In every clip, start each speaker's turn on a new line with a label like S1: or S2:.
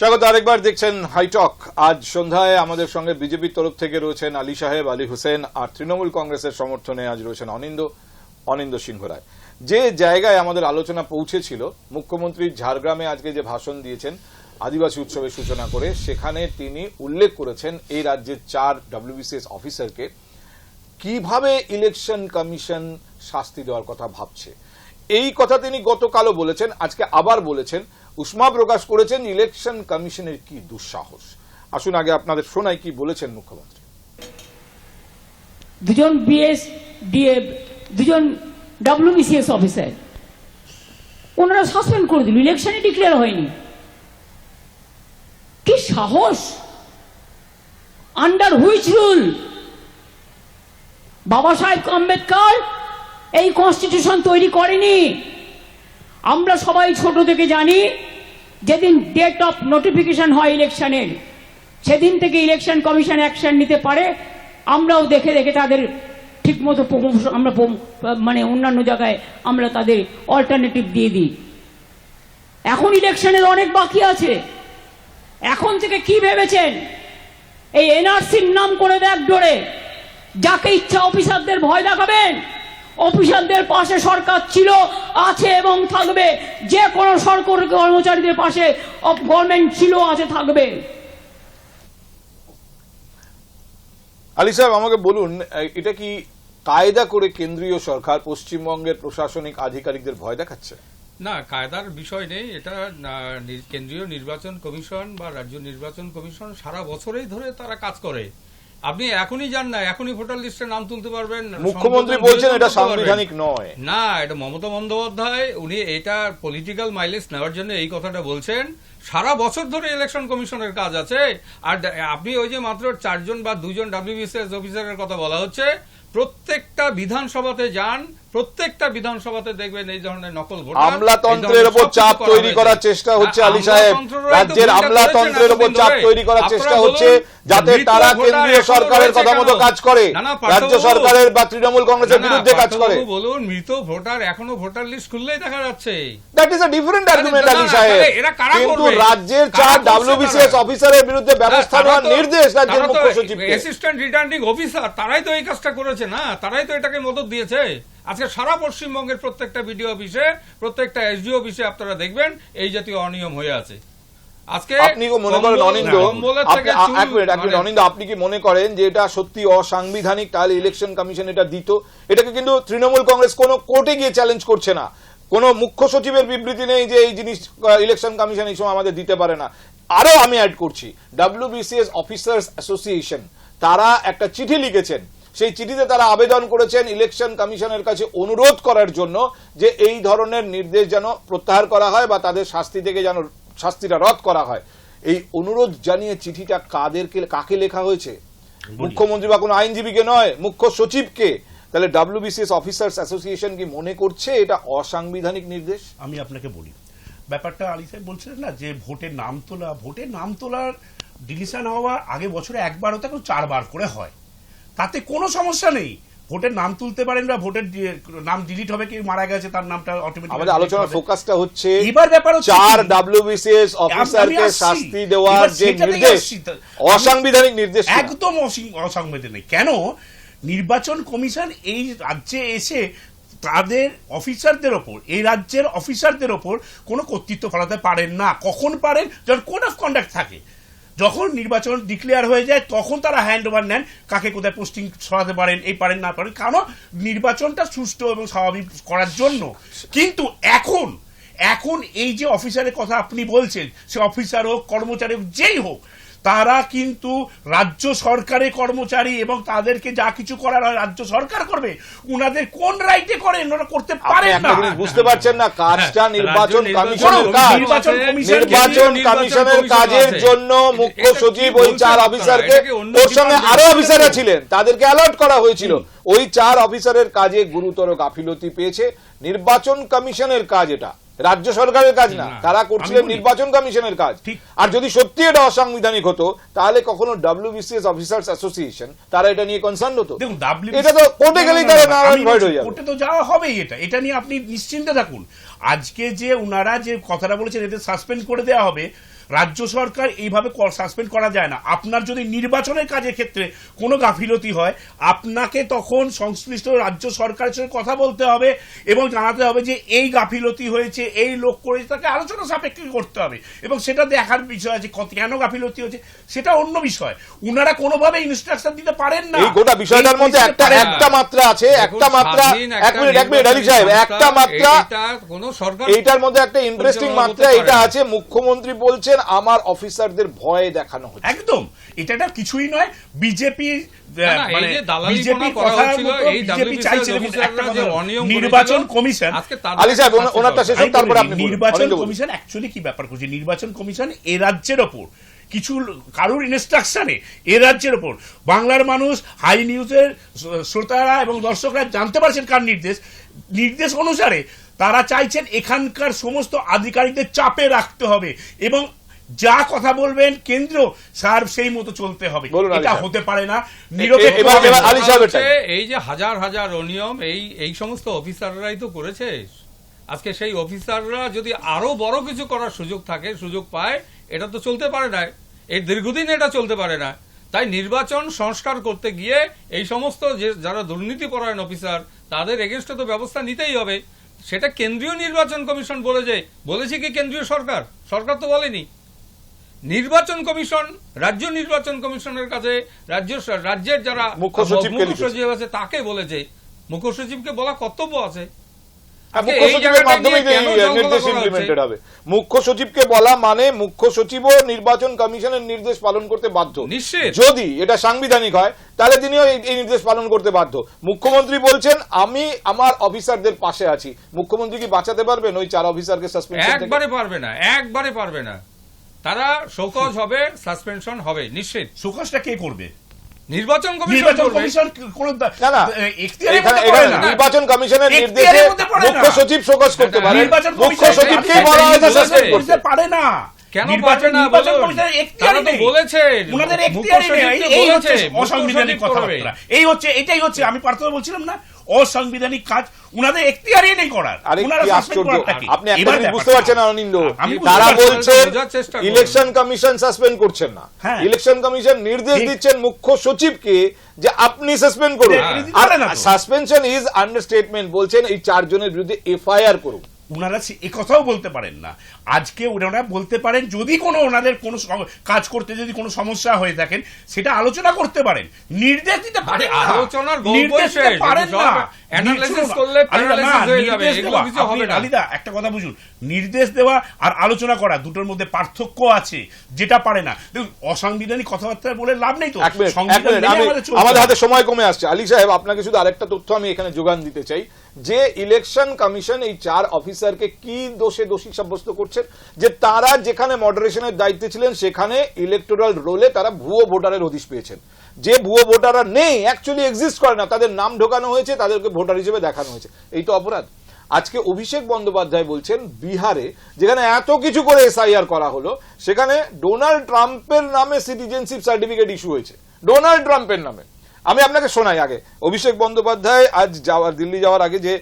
S1: স্বাগত আরেকবার, দেখছেন হাইটক আজ সন্ধ্যায় আমাদের সঙ্গে বিজেপির তরফ থেকে রয়েছেন আলী সাহেব, আলী হোসেন আর তৃণমূল কংগ্রেসের সমর্থনে আজ রয়েছেন অনিন্দ অনিন্দ সিংহ রায় যে জায়গায় আমাদের আলোচনা পৌঁছেছিল, মুখ্যমন্ত্রী ঝাড়গ্রামে আজকে যে ভাষণ দিয়েছেন, আদিবাসী উৎসবের সূচনা করে, সেখানে তিনি উল্লেখ করেছেন এই রাজ্যের চার ডব্লিউবিসিএস অফিসারকে কীভাবে ইলেকশন কমিশন শাস্তি দেওয়ার কথা ভাবছে। এই কথা তিনি গতকালও বলেছেন, আজকে আবার বলেছেন উষ্মা প্রকাশ করেছেন ইলেকশন কমিশনের কি দুঃসাহস? আসুন আগে আপনাদের শোনাই কি বলেছেন মুখ্যমন্ত্রী।
S2: দুজন বিএস ডিএ দুজন ডব্লিউবিসিএস অফিসার ওনারা সাসপেন্ড করে দিল ইলেকশনে ডিক্লেয়ার হয়নি। কি সাহস? আন্ডার হুইচ রুল বাবা সাহেব আম্বেদকর, এই কনস্টিটিউশন তৈরি করেনি। আমরা সবাই ছোট থেকে জানি যেদিন ডেট অফ নোটিফিকেশন হয় ইলেকশনের সেদিন থেকে ইলেকশন কমিশন অ্যাকশন নিতে পারে। আমরাও দেখে দেখে তাদের ঠিকমতো আমরা মানে অন্যান্য জায়গায় আমরা তাদের অল্টারনেটিভ দিয়ে দিই। এখন ইলেকশনের অনেক বাকি আছে। এখন থেকে কি ভেবেছেন? এই এনআরসির নাম করে ব্যাগ ডোরে যাকে ইচ্ছা অফিসারদের ভয় দেখাবেন। অফিসারদের পাশে সরকার ছিল আছে এবং থাকবে। যে কোনো সরকার কর্মচারীদের পাশে গভর্নমেন্ট ছিল আছে থাকবে।
S1: আলী সাহেব আমাকে বলুন এটা কি কায়দা করে কেন্দ্রীয় সরকার পশ্চিমবঙ্গের প্রশাসনিক আধিকারিকদের ভয় দেখাচ্ছে?
S3: না কায়দার বিষয় নেই। এটা না, নি- কেন্দ্রীয় নির্বাচন কমিশন বা রাজ্য নির্বাচন কমিশন সারা বছরেই ধরে তারা কাজ করে। আপনি এখনই যান না এখনই ভোটার লিস্টে নাম তুলতে পারবেন
S1: মুখ্যমন্ত্রী বলছেন এটা সাংবিধানিক নয়।
S3: না এটা মমতা বন্দ্যোপাধ্যায় উনি এটা পলিটিক্যাল মাইলেজ নেওয়ার জন্য এই কথাটা বলছেন। সারা বছর ধরে ইলেকশন কমিশনের কাজ আছে আর আপনি ওই যে মাত্র চারজন বা দুজন ডাব্লিউবিসিএস অফিসারের কথা বলা হচ্ছে প্রত্যেকটা বিধানসভাতে যান প্রত্যেকটা বিধানসভাতে দেখবেন এই ধরনের নকল ভোটার
S1: আমলাতন্ত্রের ওপর চাপ তৈরি করার চেষ্টা হচ্ছে আলী সাহেব। রাজ্যের আমলাতন্ত্রের ওপর চাপ তৈরি করার চেষ্টা হচ্ছে যাতে তারা কেন্দ্রীয় সরকারের কথা মতো কাজ করে রাজ্য সরকারের বা তৃণমূল কংগ্রেসের বিরুদ্ধে কাজ করে।
S3: বলুন মৃত ভোটার এখনও ভোটার লিস্ট খুললেই দেখা যাচ্ছে।
S1: That is a different argument Ali সাহেব। কিন্তু রাজ্যের চার ডাব্লিউবিসিএস অফিসারের বিরুদ্ধে ব্যবস্থা নেওয়ার নির্দেশ রাজ্যের মুখ্য সচিবকে।
S3: অ্যাসিস্ট্যান্ট রিটার্নিং অফিসার তারাই তো এই কাজটা করেছে। না তারাই তো এটাকে মদত দিয়েছে। আজকে সারা পশ্চিমবঙ্গের প্রত্যেকটা বিডিও অফিসে প্রত্যেকটা এসডিও অফিসে আপনারা দেখবেন এই জাতীয় অনিয়ম হয়ে আছে। আজকে
S1: আপনি কি মনে করেন অনিন্দ?
S3: কম্বলের
S1: আপনি
S3: থেকে
S1: আ-
S3: চুল
S1: এক মিনিট এক মিনিট অনিন্দ আপনি কি মনে করেন যে এটা সত্যি অসাংবিধানিক? তাহলে ইলেকশন কমিশন এটা দিত। এটাকে কিন্তু তৃণমূল কংগ্রেস কোনো কোর্টে গিয়ে চ্যালেঞ্জ করছে না। কোন মুখ্য সচিবের বিবৃতি নেই যে এই জিনিস ইলেকশন কমিশন এই সময় আমাদের দিতে পারে না। আরও আমি অ্যাড করছি ডাব্লিউবিসিএস অফিসার্স অ্যাসোসিয়েশন তারা একটা চিঠি লিখেছেন। সেই চিঠিতে তারা আবেদন করেছেন ইলেকশন কমিশনের কাছে অনুরোধ করার জন্য যে এই ধরনের নির্দেশ যেন প্রত্যাহার করা হয় বা তাদের শাস্তি থেকে যেন শাস্তিটা রদ করা হয়। এই অনুরোধ জানিয়ে চিঠিটা কাদেরকে কাকে লেখা হয়েছে? মুখ্যমন্ত্রী বা কোনো আইনজীবীকে নয় মুখ্য সচিবকে। তাহলে ডাব্লিউবিসিএস অফিসার্স অ্যাসোসিয়েশন কি মনে করছে এটা অসাংবিধানিক নির্দেশ?
S4: আমি আপনাকে বলি ব্যাপারটা আলী সাহেব বলছিলেন না যে ভোটের নাম তোলা ভোটের নাম তোলার ডিসিশন হওয়া আগে বছরে একবার হতো এখন চারবার করে হয়। তাতে কোনো সমস্যা নেই। ভোটের নাম তুলতে পারেন বা ভোটের নাম ডিলিট হবে কি মারা গেছে তার নামটা অটোমেটিক
S1: আমাদের আলোচনার ফোকাসটা হচ্ছে
S4: এবার ব্যাপার হচ্ছে
S1: চার? ডাব্লিউবিসিএস অফিসারকে শাস্তি দেওয়ার যে নির্দেশ অসাংবিধানিক নির্দেশ
S4: একদম অসাংবিধানিক কেন? নির্বাচন কমিশন এই রাজ্যে এসে তাদের অফিসারদের ওপর এই রাজ্যের অফিসারদের ওপর কোনো কর্তৃত্ব ফলাতে পারেন না। কখন পারেন? যখন কোড অফ কন্ডাক্ট থাকে। যখন নির্বাচন ডিক্লেয়ার হয়ে যায়, তখন তারা হ্যান্ড ওভার নেন কাকে কোথায় পোস্টিং সরাতে পারেন, এই পারেন, না পারেন। কারণ নির্বাচনটা সুষ্ঠু এবং স্বাভাবিক করার জন্য। কিন্তু এখন এখন এই যে অফিসারের কথা আপনি বলছেন, সে অফিসার হোক, কর্মচারী হোক, যেই হোক তারা কিন্তু রাজ্য সরকারের কর্মচারী এবং তাদেরকে যা কিছু করার হয় রাজ্য সরকার করবে। উনাদের কোন রাইটে করেন? ওরা করতে পারেন না।
S1: বুঝতে পারছেন না? কাজটা
S3: হ্যাঁ,
S1: নির্বাচন কমিশনের
S3: নির্বাচন
S1: কাজ।
S4: নির্বাচন কমিশন-
S1: নির্বাচন কমিশনের কাজের জন্য মুখ্য সচিব ওই চার অফিসারকে ওর সঙ্গে
S3: আরও
S1: অফিসাররা ছিলেন। তাদেরকে অ্যালার্ট করা হয়েছিল। ওই চার অফিসারের কাজে গুরুতর গাফিলতি পেয়েছে। নির্বাচন কমিশনের কাজ এটা। রাজ্য সরকারের কাজ না তারা করছিলেন নির্বাচন কমিশনের কাজ। আর যদি সত্যি এটা অসাংবিধানিক হতো তাহলে কখনো ডাব্লিউবিসিএস অফিসার্স অ্যাসোসিয়েশন তারা এটা নিয়ে কনসার্ন হতো।
S4: দেখুন ডাব্লিউ
S1: এটা তো কোর্টে গেলেই তারা নারায়ণ ভয় হয়ে যাবে।
S4: কোর্টে তো যাওয়া হবেই এটা এটা নিয়ে আপনি নিশ্চিন্তে থাকুন। আজকে যে উনারা যে কথাটা বলেছেন এদের সাসপেন্ড করে দেওয়া হবে রাজ্য সরকার এইভাবে সাসপেন্ড করা যায় না। আপনার যদি নির্বাচনের কাজের ক্ষেত্রে কোনো গাফিলতি হয় আপনাকে তখন সংশ্লিষ্ট রাজ্য সরকারের সঙ্গে কথা বলতে হবে এবং জানাতে হবে যে এই গাফিলতি হয়েছে এই লোক করেছে তাকে আলোচনা সাপেক্ষে করতে হবে এবং সেটা দেখার বিষয় আছে কেন গাফিলতি হয়েছে সেটা অন্য বিষয়। উনারা কোনোভাবে ইনস্ট্রাকশন দিতে পারেন না।
S1: এই গোটা বিষয়টার মধ্যে একটা একটা মাত্রা আছে একটা মাত্রা এক
S3: একটা
S1: মিনিট এক মিনিট আলী সাহেব একটা মাত্রা
S3: এটা কোনো সরকার
S1: এইটার মধ্যে একটা ইন্টারেস্টিং মাত্রা এটা আছে। মুখ্যমন্ত্রী বলছেন আমার অফিসারদের ভয় দেখানো হচ্ছে।
S4: একদম। এটা একটা কিছুই নয় বিজেপি নির্বাচন কমিশন। নির্বাচন অ্যাকচুয়ালি কি ব্যাপার করছে নির্বাচন এ রাজ্যের ওপর কিছু কারুর ইনস্ট্রাকশনে এ রাজ্যের ওপর। বাংলার মানুষ হাই নিউজের শ্রোতারা এবং দর্শকরা জানতে পারছেন কার নির্দেশ। নির্দেশ অনুসারে তারা চাইছেন এখানকার সমস্ত আধিকারিকদের চাপে রাখতে হবে এবং যা কথা বলবেন কেন্দ্র স্যার সেই মতো চলতে হবে। এটা হতে পারে না।
S3: এই যে হাজার হাজার অনিয়ম এই এই সমস্ত অফিসাররাই তো করেছে। আজকে সেই অফিসাররা যদি আরও বড় কিছু করার সুযোগ থাকে সুযোগ পায় এটা তো চলতে পারে না। এই দীর্ঘদিন এটা চলতে পারে না। তাই নির্বাচন সংস্কার করতে গিয়ে এই সমস্ত যে যারা দুর্নীতিপরায়ণ অফিসার তাদের এগেনস্টে তো ব্যবস্থা নিতেই হবে। সেটা কেন্দ্রীয় নির্বাচন কমিশন বলেছে। বলেছে কি কেন্দ্রীয় সরকার? সরকার তো বলেনি। নির্বাচন কমিশন রাজ্য নির্বাচন কমিশনের কাছে রাজ্য রাজ্যের যারা
S1: মুখ্য
S3: সচিব আছে তাকে বলেছে মুখ্য সচিবকে বলা কর্তব্য আছে।
S1: মুখ্য সচিবকে বলা মানে মুখ্য সচিবও নির্বাচন কমিশনের নির্দেশ পালন করতে বাধ্য। যদি এটা সাংবিধানিক হয় তাহলে তিনিও এই নির্দেশ পালন করতে বাধ্য। মুখ্যমন্ত্রী বলছেন আমি আমার অফিসারদের পাশে আছি। মুখ্যমন্ত্রী কি বাঁচাতে পারবেন? ওই চার অফিসারকে সাসপেনশন থেকে
S3: একবারে পারবে না একবারে পারবে না। তারা শোকজ হবে সাসপেনশন হবে নিশ্চিত।
S4: সুকাশটা কে করবে?
S3: নির্বাচন কমিশন
S4: নির্বাচন
S1: কমিশনের নির্দেশে। মুখ্য সচিব শোকজ করতে
S4: নির্বাচন
S1: মুখ্য সচিবকে বলা হয়েছে সাসপেন্ড করতে।
S4: পারে না।
S3: কেন পারবে তারা তো।
S4: ওনাদের এই হচ্ছে অসাংবিধানিক কথাবার্তা। এই হচ্ছে এটাই হচ্ছে আমি প্রার্থনা বলছিলাম না। অসাংবিধানিক কাজ উনাদের এখতিয়ারই নেই করার। উনারা
S1: কি? আপনি একটা জিনিস বুঝতে পারছেন না অনিন্দ তারা বলছেন। ইলেকশন কমিশন সাসপেন্ড করছেন না।
S4: হ্যাঁ।
S1: ইলেকশন কমিশন নির্দেশ দিচ্ছেন মুখ্য সচিবকে যে আপনি সাসপেন্ড করুন। আর সাসপেনশন ইজ আন্ডারস্টেটমেন্ট বলছেন এই চারজনের বিরুদ্ধে এফআইআর করুন।
S4: উনারা এ কথাও বলতে পারেন না। আজকে ওনারা বলতে পারেন যদি কোনো ওনাদের কোনো কাজ করতে যদি কোনো সমস্যা হয়ে থাকেন সেটা আলোচনা করতে পারেন। নির্দেশ দিতে পারেন
S3: আলোচনার
S4: নির্দেশ দিতে পারেন না। আলিদা,
S3: হয়ে যাবে। এগুলো কিছু হবে না।
S4: আলিদা একটা কথা বুঝুন। নির্দেশ দেওয়া আর আলোচনা করা দুটোর মধ্যে পার্থক্য আছে যেটা পারে না। দেখুন অসাংবিধানিক কথাবার্তা বলে লাভ নেই তো। আমাদের।
S1: হাতে সময় কমে আসছে। আলী সাহেব আপনাকে শুধু আরেকটা তথ্য আমি এখানে যোগান দিতে চাই। যে ইলেকশন কমিশন এই চার অফিসারকে কি দোষে দোষী সাব্যস্ত করছেন যে তারা যেখানে মডারেশনের দায়িত্বে ছিলেন, সেখানে ইলেকটোরাল রোলে তারা ভুয়ো ভোটারের হদিশ পেয়েছেন। যে ভুয়ো ভোটাররা নেই অ্যাকচুয়ালি এক্সিস্ট করে না, তাদের নাম ঢোকানো হয়েছে, তাদেরকে ভোটার হিসেবে দেখানো হয়েছে। এই তো অপরাধ। আজকে অভিষেক বন্দ্যোপাধ্যায় বলছেন বিহারে, যেখানে এত কিছু করে এসআইআর করা হলো, সেখানে ডোনাল্ড ট্রাম্পের নামে সিটিজেনশিপ সার্টিফিকেট ইস্যু হয়েছে। ডোনাল্ড ট্রাম্পের নামে। আমি আপনাকে শোনাই আগে। অভিষেক বন্দ্যোপাধ্যায় আজ যাওয়ার, দিল্লি যাওয়ার আগে যে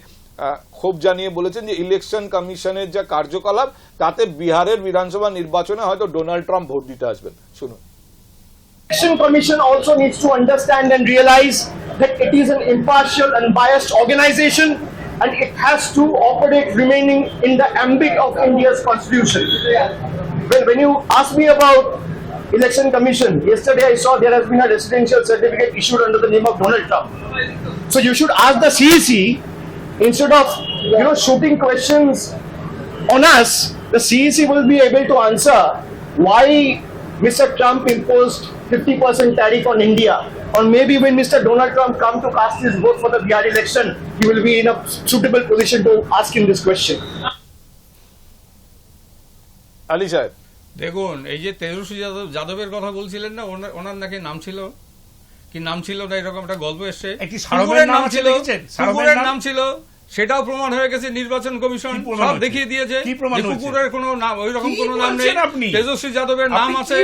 S1: ক্ষোভ জানিয়ে বলেছেন যে ইলেকশন কমিশনের যা কার্যকলাপ তাতে বিহারের বিধানসভা নির্বাচনে হয়তো ডোনাল্ড ট্রাম্প ভোট দিতে আসবেন শুনুন
S5: Election Commission also needs to understand and realize that it is an impartial and biased organization and it has to operate remaining in the ambit of India's constitution. Well, when you ask me about Election Commission, yesterday I saw there has been a residential certificate issued under the name of Donald Trump. So you should ask the CEC instead of you know shooting questions on us, the CEC will be able to answer why Mr. Trump imposed 50% tariff on India. Or maybe when Mr. Donald Trump come to cast his vote for the Bihar election, he will be in a suitable position to ask him this question.
S1: Ali সাহেব
S3: দেখুন এই যে তেজস্বী যাদব যাদবের কথা বলছিলেন না ওনার ওনার নাকি নাম ছিল কি নাম ছিল? না এরকম একটা গল্প এসছে।
S4: একটি সারমের নাম আছে দেখেছেন? নাম?
S3: ছিল। সেটাও প্রমাণ হয়ে গেছে নির্বাচন কমিশন সব দেখিয়ে দিয়েছে যে কুকুরের কোনো নাম ওই রকম কোনো নাম নেই।
S4: আপনি?
S3: তেজস্বী যাদবের নাম আছে।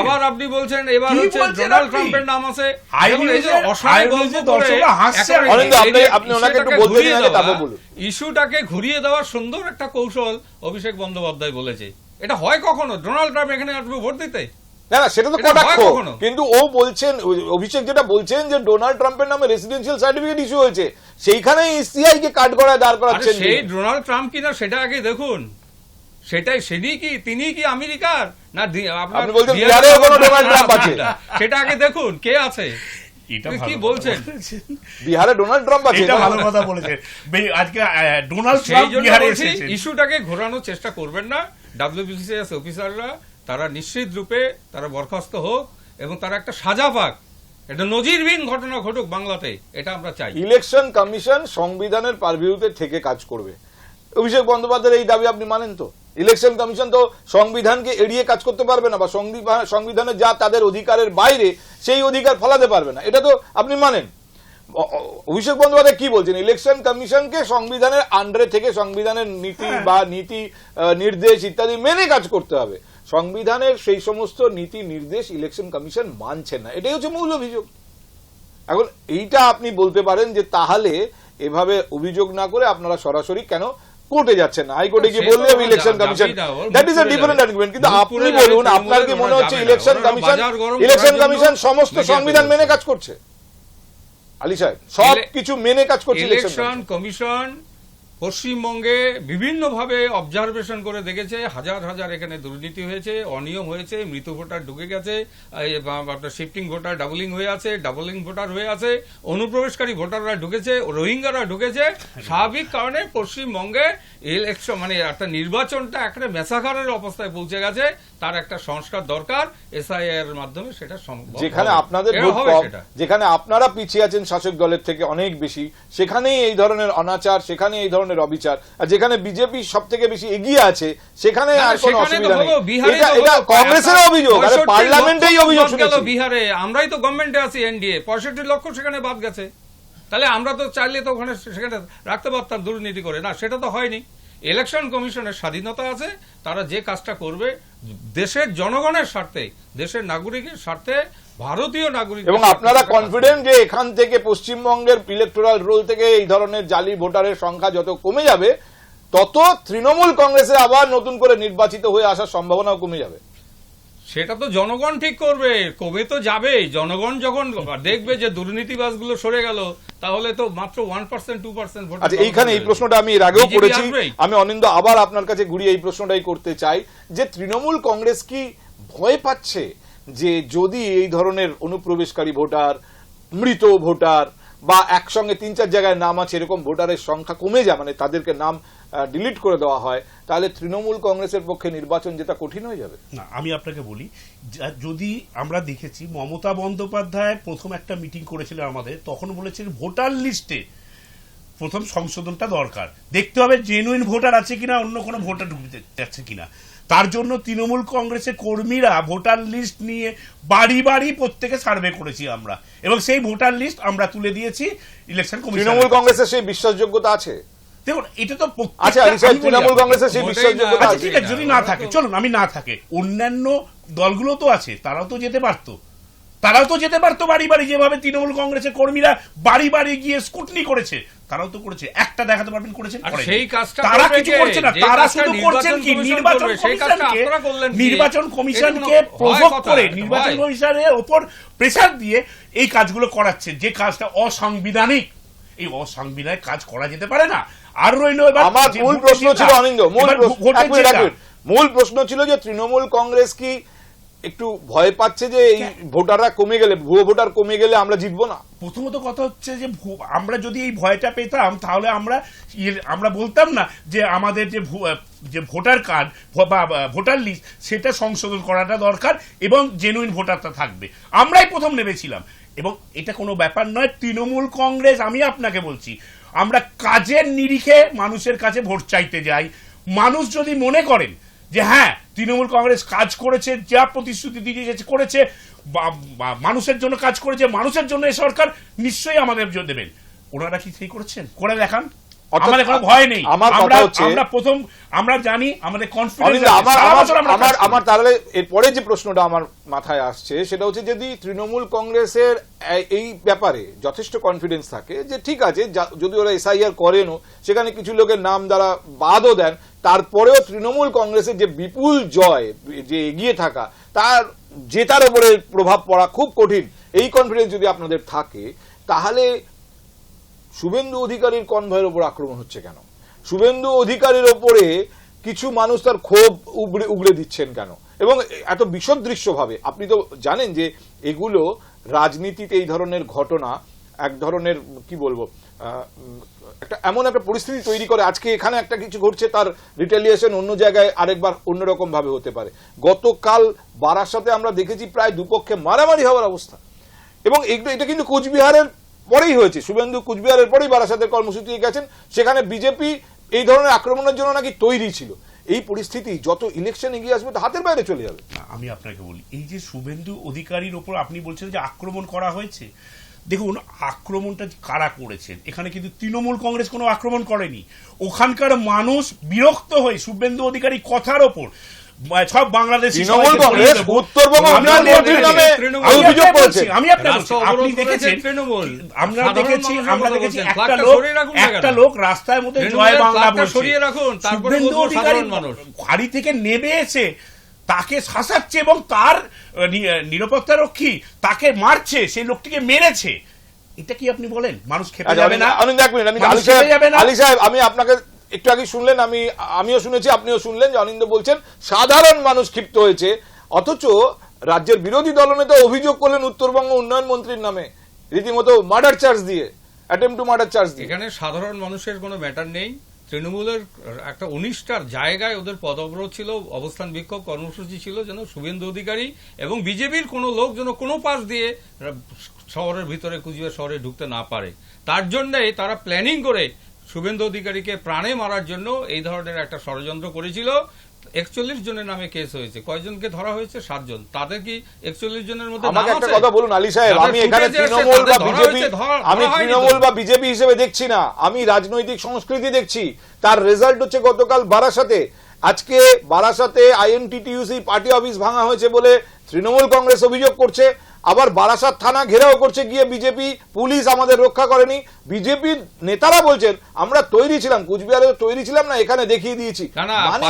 S3: আবার আপনি বলছেন এবার হচ্ছে ডোনাল্ড ট্রাম্পের নাম আছে। ইস্যুটাকে ঘুরিয়ে দেওয়ার সুন্দর একটা কৌশল অভিষেক বন্দ্যোপাধ্যায় বলেছে। এটা হয় কখনো? ডোনাল্ড ট্রাম্প এখানে আসবে ভোট দিতে?
S1: না না সেটা তো কটাক্ষ। কিন্তু ও বলছেন অভিষেক যেটা বলছেন যে ডোনাল্ড ট্রাম্পের নামে রেসিডেন্সিয়াল সার্টিফিকেট ইস্যু হয়েছে সেইখানে ইসিআই কে কাট করায় দাঁড় করাচ্ছেন
S3: সেই ডোনাল্ড ট্রাম্প কিনা সেটা আগে দেখুন। সেটাই সেনি কি তিনি কি আমেরিকার? না
S1: আপনি বলছেন বিহারেও কোনো ডোনাল্ড ট্রাম্প আছে?
S3: সেটা আগে দেখুন কে আছে?
S4: এটা
S3: কি বলছেন?
S1: বিহারে ডোনাল্ড ট্রাম্প আছে
S4: এটা ভালো কথা বলেছেন। আজকে ডোনাল্ড
S3: সেই
S4: ট্রাম্প
S3: জন্য
S4: বিহারে এসেছেন।
S3: ইস্যুটাকে ঘোরানোর চেষ্টা করবেন না। ডাব্লিউবিসিএস অফিসাররা তারা নিশ্চিত রূপে তারা বরখাস্ত হোক এবং তারা একটা সাজা পাক। এটা নজিরবিহীন ঘটনা ঘটুক বাংলাতে, এটা আমরা চাই।
S1: ইলেকশন কমিশন সংবিধানের পারভিউতে থেকে কাজ করবে। অভিষেক বন্দ্যোপাধ্যায়ের এই দাবি আপনি মানেন তো? ইলেকশন কমিশন তো সংবিধানকে এড়িয়ে কাজ করতে পারবে না বা সংবিধান- যা তাদের অধিকারের বাইরে, সেই অধিকার ফলাতে পারবে না। এটা তো আপনি মানেন। অভিষেক বন্দ্যোপাধ্যায় কি বলছেন? ইলেকশন কমিশনকে সংবিধানের আন্ডারে থেকে সংবিধানের নীতি বা নীতি নির্দেশ ইত্যাদি মেনে কাজ করতে হবে। সংবিধানের সেই সমস্ত নীতি নির্দেশ ইলেকশন কমিশন মানছে না। এটাই হচ্ছে মূল অভিযোগ। এখন এইটা আপনি বলতে পারেন যে তাহলে এভাবে অভিযোগ না করে আপনারা সরাসরি কেন কোর্টে যাচ্ছেন না? হাইকোর্টে গিয়ে বললে
S3: আমার
S1: election commission that is
S3: pure
S1: different argument কিন্তু আপনি বলুন আপনার কি মনে হচ্ছে ইলেকশন কমিশন ইলেকশন কমিশন সমস্ত সংবিধান মেনে কাজ করছে। আলী সাহেব সব কিছু মেনে কাজ করছে ইলেকশন
S3: কমিশন পশ্চিমবঙ্গে বিভিন্নভাবে অবজারভেশন করে দেখেছে হাজার হাজার এখানে দুর্নীতি হয়েছে অনিয়ম হয়েছে মৃত ভোটার ঢুকে গেছে আপনার শিফটিং ভোটার ডাবলিং হয়ে আছে ডাবলিং ভোটার হয়ে আছে অনুপ্রবেশকারী ভোটাররা ঢুকেছে রোহিঙ্গারা ঢুকেছে স্বাভাবিক কারণে পশ্চিমবঙ্গে ইলেকশন মানে একটা নির্বাচনটা একটা মেসাকারের অবস্থায় পৌঁছে গেছে তার একটা সংস্কার দরকার এসআইআর এর মাধ্যমে সেটা সম্ভব
S1: যেখানে আপনাদের। যেখানে আপনারা পিছিয়ে আছেন শাসক দলের থেকে অনেক বেশি সেখানেই এই ধরনের অনাচার সেখানে এই ধরনের অবিচার। আর যেখানে বিজেপি সব থেকে বেশি এগিয়ে আছে সেখানে আর কোনো অসুবিধা নেই। এটা এটা কংগ্রেসের অভিযোগ আরে পার্লামেন্টেই অভিযোগ শুনেছি।
S3: বিহারে আমরাই তো গভর্নমেন্টে আছি এনডিএ পঁয়ষট্টি লক্ষ সেখানে বাদ গেছে। তাহলে আমরা তো চাইলে তো ওখানে সেখানে রাখতে পারতাম দুর্নীতি করে। না সেটা তো হয়নি। ইলেকশন কমিশনের স্বাধীনতা আছে তারা যে কাজটা করবে দেশের জনগণের স্বার্থে দেশের নাগরিকের স্বার্থে ভারতীয় নাগরিক
S1: এবং আপনারা কনফিডেন্ট যে এখান থেকে পশ্চিমবঙ্গের ইলেকটোরাল রোল থেকে এই ধরনের জালি ভোটারের সংখ্যা যত কমে যাবে তত তৃণমূল কংগ্রেসে আবার নতুন করে নির্বাচিত হয়ে আসার সম্ভাবনাও কমে যাবে।
S3: সেটা তো জনগণ ঠিক করবে কবে তো যাবে জনগণ যখন দেখবে যে দুর্নীতিবাজগুলো সরে গেল তাহলে তো মাত্র ওয়ান পার্সেন্ট টু পার্সেন্ট
S1: আচ্ছা এইখানে এই প্রশ্নটা আমি এর আগেও করেছি। আমি অনিন্দ আবার আপনার কাছে ঘুরিয়ে এই প্রশ্নটাই করতে চাই যে তৃণমূল কংগ্রেস কি ভয় পাচ্ছে? যে যদি এই ধরনের অনুপ্রবেশকারী ভোটার, মৃত ভোটার বা একসঙ্গে তিন চার জায়গায় নাম আছে, এরকম ভোটারের সংখ্যা কমে যায় মানে তাদেরকে নাম ডিলিট করে দেওয়া হয়, তাহলে তৃণমূল কংগ্রেসের পক্ষে নির্বাচন যেটা কঠিন হয়ে যাবে।
S4: না, আমি আপনাকে বলি যদি আমরা দেখেছি, মমতা বন্দ্যোপাধ্যায় প্রথম একটা মিটিং করেছিলেন আমাদের, তখন বলেছিলেন ভোটার লিস্টে প্রথম সংশোধনটা দরকার। দেখতে হবে জেনুইন ভোটার আছে কিনা, অন্য কোনো ভোটার ঢুকতে যাচ্ছে কিনা। তার জন্য তৃণমূল কংগ্রেসের কর্মীরা ভোটার লিস্ট নিয়ে বাড়ি বাড়ি প্রত্যেকে সার্ভে করেছি আমরা। এবং সেই ভোটার লিস্ট আমরা তুলে দিয়েছি ইলেকশন কমিশন
S1: তৃণমূল কংগ্রেসের সেই বিশ্বাসযোগ্যতা আছে?
S4: দেখুন এটা তো
S1: আচ্ছা তৃণমূল কংগ্রেসের সেই বিশ্বাসযোগ্যতা
S4: আচ্ছা
S1: আছে।
S4: ঠিক আছে যদি না থাকে চলুন আমি না থাকে। অন্যান্য দলগুলো তো আছে তারাও তো যেতে পারতো। তারাও তো যেতে পারতো বাড়ি বাড়ি যেভাবে তৃণমূল কংগ্রেসের কর্মীরা বাড়ি বাড়ি গিয়ে স্কুটনি করেছে তারাও তো করেছে একটা দেখাতে পারবেন করেছেন
S3: সেই কাজটা
S4: তারা কিছু করছে না তারা শুধু করছেন কি?
S3: নির্বাচন
S4: নির্বাচন
S3: করবে, সেই কাজটা
S4: কমিশনকে
S3: আপনারা করলেন কি?
S4: নির্বাচন কমিশনকে প্রভোগ করে নির্বাচন কমিশনের ওপর প্রেসার দিয়ে এই কাজগুলো করাচ্ছে যে কাজটা অসাংবিধানিক। এই অসাংবিধানিক কাজ করা যেতে পারে না। আর রইল এবার
S1: আমার মূল প্রশ্ন ছিল অনিন্দ মূল প্রশ্ন-
S4: ভোটের
S1: এক মিনিট, এক
S4: যেটা-
S1: মিনিট। মূল প্রশ্ন ছিল যে তৃণমূল কংগ্রেস কি একটু ভয় পাচ্ছে যে এই ভোটাররা কমে গেলে ভুয়ো ভোটার কমে গেলে আমরা জিতবো না।
S4: প্রথমত কথা হচ্ছে যে আমরা যদি এই ভয়টা পেতাম তাহলে আমরা ইয়ে- আমরা বলতাম না যে আমাদের যে যে ভোটার কার্ড বা ভোটার লিস্ট সেটা সংশোধন করাটা দরকার এবং জেনুইন ভোটারটা থাকবে। আমরাই প্রথম নেমেছিলাম। এবং এটা কোনো ব্যাপার নয় তৃণমূল কংগ্রেস আমি আপনাকে বলছি আমরা কাজের নিরিখে মানুষের কাছে ভোট চাইতে যাই। মানুষ যদি মনে করেন যে হ্যাঁ তৃণমূল কংগ্রেস কাজ করেছে, যা প্রতিশ্রুতি দিয়ে দিয়েছে করেছে মানুষের জন্য কাজ করেছে, মানুষের জন্য এই সরকার নিশ্চয়ই আমাদের দেবেন। ওনারা কি সেই করেছেন? করে দেখান। আমাদের কোনো ভয় নেই।
S1: আমার কথা
S4: আমরা
S1: হচ্ছে-
S4: আমরা প্রথম আমরা জানি আমাদের কনফিডেন্স
S1: আমার আমার আমার আমার তাহলে এরপরে যে প্রশ্নটা আমার মাথায় আসছে সেটা হচ্ছে যদি তৃণমূল কংগ্রেসের এই ব্যাপারে যথেষ্ট কনফিডেন্স থাকে যে ঠিক আছে যদি ওরা এসআইআর করেনও সেখানে কিছু লোকের নাম দ্বারা বাদও দেন তারপরেও তৃণমূল কংগ্রেসের যে বিপুল জয় যে এগিয়ে থাকা তার জেতার উপরে প্রভাব পড়া খুব কঠিন। এই কনফিডেন্স যদি আপনাদের থাকে তাহলে শুভেন্দু অধিকারীর কনভয়ের ওপর আক্রমণ হচ্ছে কেন? শুভেন্দু অধিকারীর ওপরে কিছু মানুষ তার ক্ষোভ উগড়ে উগড়ে দিচ্ছেন কেন? এবং এত বিশদ দৃশ্যভাবে আপনি তো জানেন যে এগুলো রাজনীতিতে এই ধরনের ঘটনা, এক ধরনের, কি বলব একটা এমন একটা পরিস্থিতি তৈরি করে। আজকে এখানে একটা কিছু ঘটছে, তার রিটেলিয়েশন অন্য জায়গায় আরেকবার অন্যরকম ভাবে হতে পারে। গতকাল বারাসাতে আমরা দেখেছি প্রায় দুপক্ষে মারামারি হওয়ার অবস্থা। এবং এটা কিন্তু কোচবিহারের পরেই হয়েছে। শুভেন্দু কুচবিহারের পরেই বারাসাতের কর্মসূচি গেছেন। সেখানে বিজেপি এই ধরনের আক্রমণের জন্য নাকি তৈরি ছিল। এই পরিস্থিতি, যত ইলেকশন এগিয়ে আসবে হাতের বাইরে চলে যাবে।
S4: আমি আপনাকে বলি, এই যে শুভেন্দু অধিকারীর ওপর আপনি বলছেন যে আক্রমণ করা হয়েছে, দেখুন, আক্রমণটা কারা করেছেন? এখানে কিন্তু তৃণমূল কংগ্রেস কোনো আক্রমণ করেনি। ওখানকার মানুষ বিরক্ত হয়ে শুভেন্দু অধিকারী কথার ওপর সব বাংলাদেশ
S1: তৃণমূল উত্তরবঙ্গ নামে অভিযোগ করেছে।
S4: আমি আপনাকে
S3: রাস্তা
S4: বলছি, আপনি দেখেছেন আমরা দেখেছি আমরা দেখেছি একটা লোক একটা রাস্তার মধ্যে জয় বাংলা
S3: সরিয়ে রাখুন, তারপরে।
S4: গাড়ি থেকে নেমে এসে তাকে শাসাচ্ছে এবং তার নিরাপত্তা রক্ষী তাকে মারছে সেই লোকটিকে মেরেছে। এটা কি আপনি বলেন? মানুষ খেপে
S1: আচ্ছা,
S4: যাবে না?
S1: আমি? আলী সাহেব আমি আপনাকে একটু আগে শুনলেন, আমি, আমিও শুনেছি, আপনিও শুনলেন যে অনিন্দ বলছেন, সাধারণ মানুষ ক্ষিপ্ত হয়েছে, অথচ রাজ্যের বিরোধী দলনেতা অভিযোগ করলেন উত্তরবঙ্গ উন্নয়ন মন্ত্রীর নামে, রীতিমতো মার্ডার চার্জ দিয়ে অ্যাটেম্প টু মার্ডার চার্জ দিয়ে।
S3: এখানে সাধারণ মানুষের কোনো ম্যাটার নেই, তৃণমূলের একটা উনিশটার জায়গায় ওদের পদবরোধ ছিল, অবস্থান বিক্ষোভ কর্মসূচি ছিল যেন শুভেন্দু অধিকারী এবং বিজেপির কোনো লোক যেন কোনো পাশ দিয়ে শহরের ভিতরে কুচবিহার শহরে ঢুকতে না পারে। তার জন্যই তারা প্ল্যানিং করে শুভেন্দু অধিকারীকে প্রাণে মারার জন্য এই ধরনের একটা ষড়যন্ত্র করেছিল। একচল্লিশ জনের নামে কেস হয়েছে। কয়জনকে ধরা হয়েছে? সাতজন। তাদের কি একচল্লিশ জনের মধ্যে
S1: আমাকে একটা কথা বলুন আলী সাহেব আমি এখানে তৃণমূল বা বিজেপি আমি। তৃণমূল বা বিজেপি হিসেবে দেখছি না। আমি রাজনৈতিক সংস্কৃতি দেখছি। তার রেজাল্ট হচ্ছে গতকাল বারাসাতে। আজকে বারাসাতে আইএনটিটিইউসি পার্টি অফিস ভাঙা হয়েছে বলে তৃণমূল কংগ্রেস অভিযোগ করছে। আবার বারাসাত থানা ঘেরাও করছে গিয়ে বিজেপি পুলিশ আমাদের রক্ষা করেনি। বিজেপির নেতারা বলছেন আমরা তৈরি ছিলাম কুচবিহারে তৈরি ছিলাম না এখানে দেখিয়ে দিয়েছি। মানে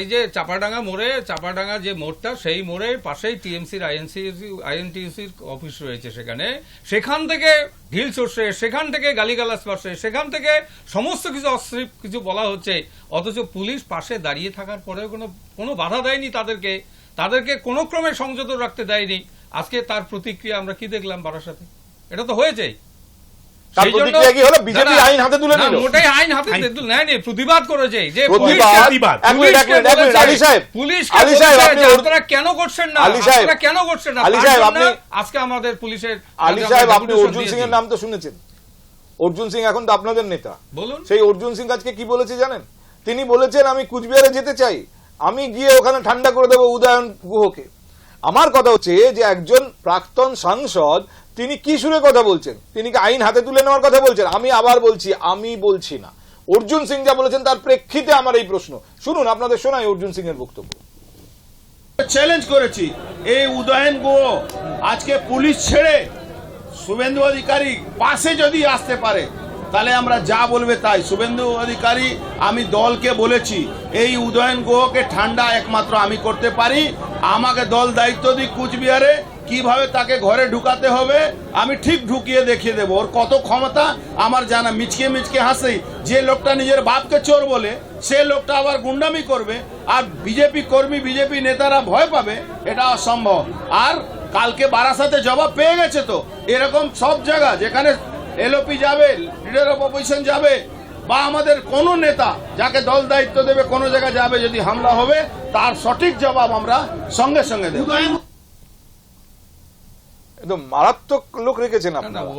S3: এই যে চাপাডাঙ্গা মোড়ে চাপাডাঙ্গা যে মোড়টা সেই মোড়ের পাশেই টিএমসির আইএনসি আইএনটিউসির অফিস রয়েছে সেখানে। সেখান থেকে ঢিল চড়ছে সেখান থেকে গালিগালাজ পাশে সেখান থেকে সমস্ত কিছু অশ্লীল কিছু বলা হচ্ছে। অথচ পুলিশ পাশে দাঁড়িয়ে থাকার পরেও কোনো কোনো বাধা দেয়নি তাদেরকে। তাদেরকে কোনো ক্রমে সংযত রাখতে দেয়নি। আজকে তার প্রতিক্রিয়া আমরা কি দেখলাম বারাসাতে এটা তো হয়েছে
S1: তার
S3: সেই জন্য-
S1: প্রতিক্রিয়া কি হলো? BJP
S3: না, না,
S1: আইন হাতে তুলে
S3: না,
S1: নিল?
S3: মোটেই আইন হাতে তুলে নেয়নি প্রতিবাদ করেছে। যে
S1: প্রতিবাদ,
S3: পুলিশকে-
S4: প্রতিবাদ।
S1: এক মিনিট, এক মিনিট, এক মিনিট,
S3: পুলিশকে
S1: আলী সাহেব,
S3: বলেছে- পুলিশকে
S1: আলী সাহেব,
S3: বলেছে
S1: আপনি
S3: যে
S1: ওর-
S3: আপনারা কেন করছেন না? আপনারা কেন করছেন না?
S1: আলী
S3: তার
S1: সাহেব,
S3: জন্য
S1: আপনি-
S3: আজকে আমাদের পুলিশের
S1: আলী সাহেব আপনি অর্জুন সিং এর নাম তো শুনেছেন। অর্জুন সিং এখন তো আপনাদের নেতা।
S3: বলুন।
S1: সেই অর্জুন সিং আজকে কি বলেছে জানেন? তিনি বলেছেন আমি কুচবিহারে যেতে চাই। আমি গিয়ে ওখানে ঠান্ডা করে দেবো উদয়ন গুহকে। আমার কথা হচ্ছে যে একজন প্রাক্তন সাংসদ, তিনি কি সুরে কথা বলছেন? তিনি কি আইন হাতে তুলে নেওয়ার কথা বলছেন? আমি আবার বলছি, আমি বলছি না। অর্জুন সিং যা বলেছেন তার প্রেক্ষিতে আমার এই প্রশ্ন। শুনুন, আপনাদের শোনাই অর্জুন সিং এর বক্তব্য।
S6: চ্যালেঞ্জ করেছি। এই উদয়ন গুহ আজকে পুলিশ ছেড়ে শুভেন্দু অধিকারী পাশে যদি আসতে পারে তাহলে আমরা যা বলবে তাই। শুভেন্দু অধিকারী, আমি দলকে বলেছি, এই উদয়ন গুহকে ঠান্ডা একমাত্র আমি করতে পারি। আমাকে দল দায়িত্ব দিক কুচবিহারে, কীভাবে তাকে ঘরে ঢুকাতে হবে, আমি ঠিক ঢুকিয়ে দেখিয়ে দেবো। ওর কত ক্ষমতা, আমার জানা মিচকে মিচকে হাসে। যে লোকটা নিজের বাপকে চোর বলে, সে লোকটা আবার গুন্ডামি করবে, আর বিজেপি কর্মী, বিজেপি নেতারা ভয় পাবে, এটা অসম্ভব। আর কালকে বারাসাতে জবাব পেয়ে গেছে তো। এরকম সব জায়গা যেখানে এলওপি যাবে লিডার অফ অপোজিশন যাবে, বা আমাদের কোনো নেতা যাকে দল দায়িত্ব দেবে কোনো জায়গায় যাবে যদি হামলা হবে, তার সঠিক জবাব আমরা সঙ্গে সঙ্গে দেব।
S1: একদম মারাত্মক লোক রেখেছেন আপনারা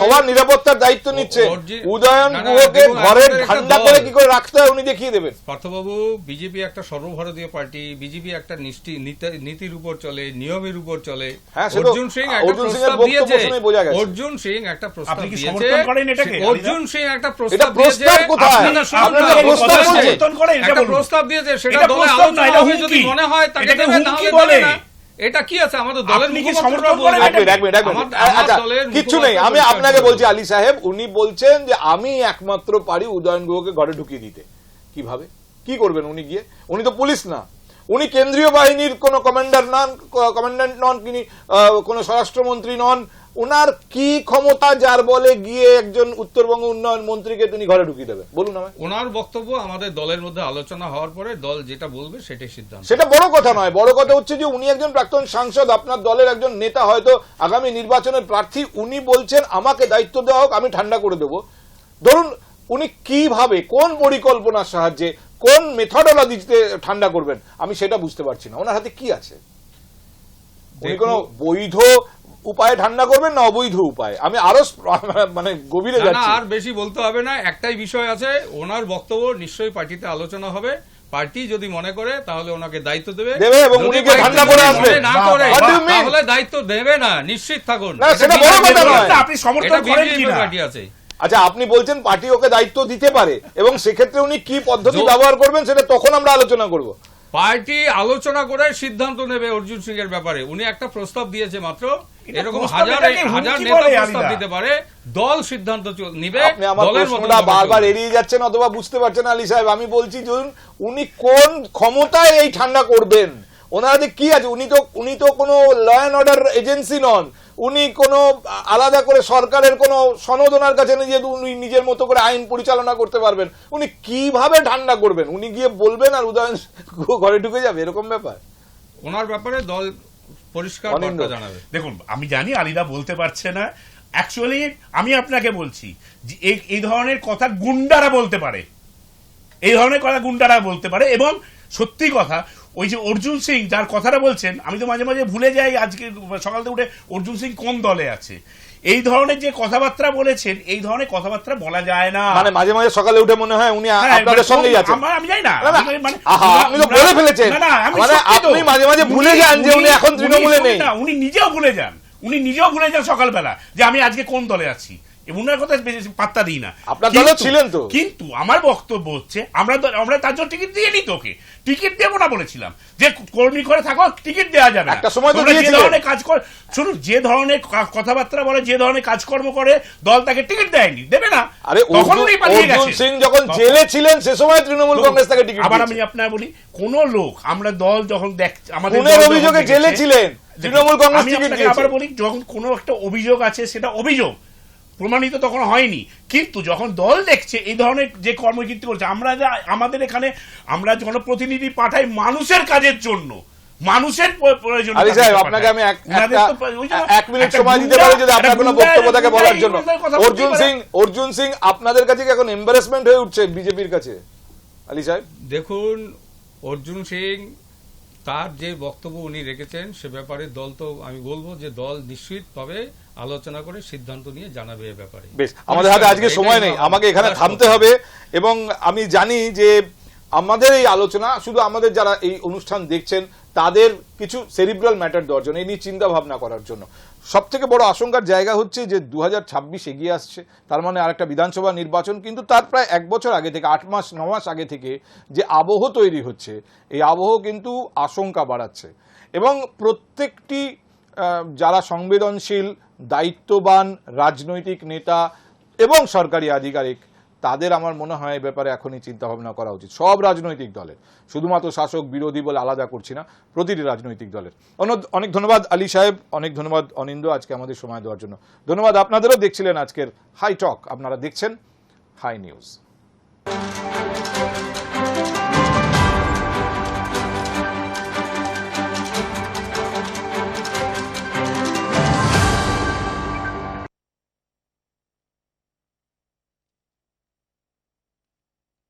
S1: সবার নিরাপত্তার দায়িত্ব নিচ্ছে উদয়ন গুহকে ঘরে ঠান্ডা করে কি করে রাখতে হয় উনি দেখিয়ে দেবেন
S3: পার্থবাবু বিজেপি একটা সর্বভারতীয় পার্টি বিজেপি একটা নীতির উপর চলে নিয়মের উপর চলে
S1: হ্যাঁ,
S3: অর্জুন সিং একটা প্রস্তাব দিয়েছে। অর্জুন সিং একটা প্রস্তাব দিয়েছে
S4: সমর্থন করেন এটাকে,
S3: সে- অর্জুন সিং একটা প্রস্তাব দিয়েছে
S1: প্রস্তাব
S3: বলছে।
S1: বলছেন।
S4: সমর্থন করেন, এটা
S3: একটা
S4: বলুন।
S3: প্রস্তাব দিয়েছে সেটা দলে আলোচনা হবে যদি মনে হয় তাকে। দেবে না। এটা কি আছে? আমাদের দলের
S1: আচ্ছা কিচ্ছু নেই। আমি আপনাকে বলছি আলী সাহেব উনি বলছেন যে আমি একমাত্র পারি উদয়ন গুহকে ঘরে ঢুকিয়ে দিতে। কীভাবে? কি করবেন উনি গিয়ে? উনি তো পুলিশ না। উনি কেন্দ্রীয় বাহিনীর কোন কমান্ডার নন কমান্ড্যান্ট নন তিনি আহ, কোনো স্বরাষ্ট্রমন্ত্রী নন ওনার কি ক্ষমতা যার বলে গিয়ে একজন উত্তরবঙ্গ উন্নয়ন মন্ত্রীকে তিনি ঘরে ঢুকিয়ে দেবেন বলুন আমায়।
S3: ওনার বক্তব্য আমাদের দলের মধ্যে আলোচনা হওয়ার পরে দল যেটা বলবে সেটাই সিদ্ধান্ত।
S1: সেটা বড় কথা নয় বড় কথা হচ্ছে যে উনি একজন প্রাক্তন সাংসদ আপনার দলের একজন নেতা হয়তো আগামী নির্বাচনের প্রার্থী উনি বলছেন আমাকে দায়িত্ব দেওয়া হোক আমি ঠান্ডা করে দেব। ধরুন উনি কীভাবে কোন পরিকল্পনার সাহায্যে কোন মেথডোলজিতে ঠান্ডা করবেন আমি সেটা বুঝতে পারছি না। ওনার হাতে কি আছে? উনি কোনো বৈধ উপায়ে ঠান্ডা করবেন না অবৈধ উপায় আমি আরও মানে গভীরে
S3: না, না
S1: যাচ্ছি
S3: আর বেশি বলতে হবে না একটাই বিষয় আছে ওনার বক্তব্য নিশ্চয়ই পার্টিতে আলোচনা হবে পার্টি যদি মনে করে তাহলে ওনাকে দায়িত্ব দেবে
S1: দেবে এবং উনি
S3: পার্টি
S1: ঠান্ডা করে আসবে।
S3: না করে? তাহলে দায়িত্ব দেবে না নিশ্চিত থাকুন
S1: না, সেটা বড় কথা নয়।
S4: আপনি সমর্থন করেন
S3: BJP
S4: কিনা?
S3: পার্টি আছে
S1: আচ্ছা আপনি বলছেন পার্টি ওকে দায়িত্ব দিতে পারে এবং সেক্ষেত্রে উনি কি পদ্ধতি ব্যবহার করবেন সেটা তখন আমরা আলোচনা করব
S3: পার্টি আলোচনা করে সিদ্ধান্ত নেবে অর্জুন সিং এর ব্যাপারে। উনি একটা প্রস্তাব দিয়েছে মাত্র। এরকম হাজার হাজার নেতা প্রস্তাব দিতে পারে দল সিদ্ধান্ত নিবে দলের মতো
S1: বারবার এড়িয়ে যাচ্ছেন অথবা বুঝতে পারছেন না আলী সাহেব। আমি বলছি ধরুন উনি কোন ক্ষমতায় এই ঠান্ডা করবেন? ওনার কি আছে? উনি তো উনি তো কোনো ল অ্যান্ড অর্ডার এজেন্সি নন। উনি কোনো আলাদা করে সরকারের কোনো সনদ ওনার কাছে নেই যে উনি নিজের মতো করে আইন পরিচালনা করতে পারবেন। উনি কীভাবে ঠান্ডা করবেন? উনি গিয়ে বলবেন আর উদয়ন ঘরে ঢুকে যাবে এরকম ব্যাপার।
S3: ওনার ব্যাপারে দল পরিষ্কার। জানাবে।
S4: দেখুন আমি জানি আলিদা বলতে পারছে না। অ্যাকচুয়ালি আমি আপনাকে বলছি যে এই ধরনের কথা গুন্ডারা বলতে পারে। এই ধরনের কথা গুন্ডারা বলতে পারে এবং সত্যি কথা ওই যে অর্জুন সিং যার কথাটা বলছেন আমি তো মাঝে মাঝে ভুলে যাই আজকে সকাল থেকে উঠে অর্জুন সিং কোন দলে আছে? এই ধরনের যে কথাবার্তা বলেছেন এই ধরনের কথাবার্তা বলা যায় না।
S1: মানে মাঝে মাঝে সকালে উঠে মনে হয় উনি
S4: হ্যাঁ,
S1: আপনাদের
S4: মানে
S1: সঙ্গেই আছেন।
S4: আমার- আমি জানি না।
S1: না, না,
S4: মানে-
S1: আপনি তো বলে ফেলেছেন।
S4: না, না,
S1: মানে আপনি মাঝে মাঝে ভুলে যান যে উনি এখন তৃণমূলে নেই।
S4: উনি নিজেও ভুলে যান। উনি নিজেও ভুলে যান সকালবেলা যে আমি আজকে কোন দলে আছি। উনার কথা পাত্তা দিই না
S1: আপনার ছিলেন তো।
S4: কিন্তু আমার বক্তব্য হচ্ছে আমরা আমরা তার জন্য টিকিট দিয়ে নি তোকে টিকিট দেবো না বলেছিলাম যে কর্মী করে থাকো টিকিট দেওয়া যাবে
S1: একটা সময় তো
S4: যে ধরনের কাজ কর শুনুন যে ধরনের কথাবার্তা বলে যে ধরনের কাজকর্ম করে দল তাকে টিকিট দেয়নি দেবে না
S1: আরে
S4: তখন পালিয়ে গেছেন।
S1: সিং যখন জেলে ছিলেন সে সময় তৃণমূল কংগ্রেস তাকে টিকিট
S4: আবার আমি আপনার বলি কোন লোক আমরা দল যখন দেখ আমাদের
S1: অভিযোগে জেলে ছিলেন। তৃণমূল কংগ্রেস টিকিট
S4: আপনাকে
S1: দিয়েছে।
S4: আবার বলি যখন কোনো একটা অভিযোগ আছে সেটা অভিযোগ প্রমাণিত তখন হয়নি। কিন্তু যখন দল দেখছে এই ধরনের যে কর্মকীর্তি করছে আমরা যা আমাদের এখানে আমরা জনপ্রতিনিধি পাঠাই মানুষের কাজের জন্য। মানুষের প্রয়োজনে
S1: আলী সাহেব আপনাকে আমি এক- মিনিট সময় দিতে পারি যদি আপনার কোনো
S4: গুন্ডা-
S1: বক্তব্য থাকে বলার জন্য। অর্জুন সিং অর্জুন সিং আপনাদের কাছে কি এখন এম্বারেসমেন্ট হয়ে উঠছে বিজেপির কাছে? আলী সাহেব?
S3: দেখুন অর্জুন সিং তার যে বক্তব্য উনি রেখেছেন সে ব্যাপারে দল তো আমি বলব যে দল নিশ্চিতভাবে আলোচনা করে সিদ্ধান্ত নিয়ে জানাবে এ ব্যাপারে।
S1: বেশ আমাদের হাতে আজকে সময় নেই। আমাকে এখানে থামতে হবে এবং আমি জানি যে আমাদের এই আলোচনা শুধু আমাদের যারা এই অনুষ্ঠান দেখছেন তাদের কিছু সেরিব্রাল ম্যাটার দেওয়ার জন্য এই নিয়ে চিন্তা ভাবনা করার জন্য। সব থেকে বড় আশঙ্কার জায়গা হচ্ছে যে দু হাজার ছাব্বিশ এগিয়ে আসছে। তার মানে আরেকটা বিধানসভা নির্বাচন, কিন্তু তার প্রায় এক বছর আগে থেকে, আট মাস, ন মাস আগে থেকে যে আবহ তৈরি হচ্ছে, এই আবহ কিন্তু আশঙ্কা বাড়াচ্ছে। এবং প্রত্যেকটি যারা সংবেদনশীল, দায়িত্ববান, রাজনৈতিক নেতা এবং সরকারি আধিকারিক তাদের আমার মনে হয় এ ব্যাপারে এখনই চিন্তা ভাবনা করা উচিত। সব রাজনৈতিক দলের, শুধুমাত্র শাসক, বিরোধী বলে আলাদা করছি না, প্রতিটি রাজনৈতিক দলের। অনেক ধন্যবাদ আলী সাহেব, অনেক ধন্যবাদ অনিন্দ আজকে আমাদের সময় দেওয়ার জন্য। ধন্যবাদ আপনাদেরও দেখছিলেন আজকের হাই টক, আপনারা দেখছেন হাই নিউজ।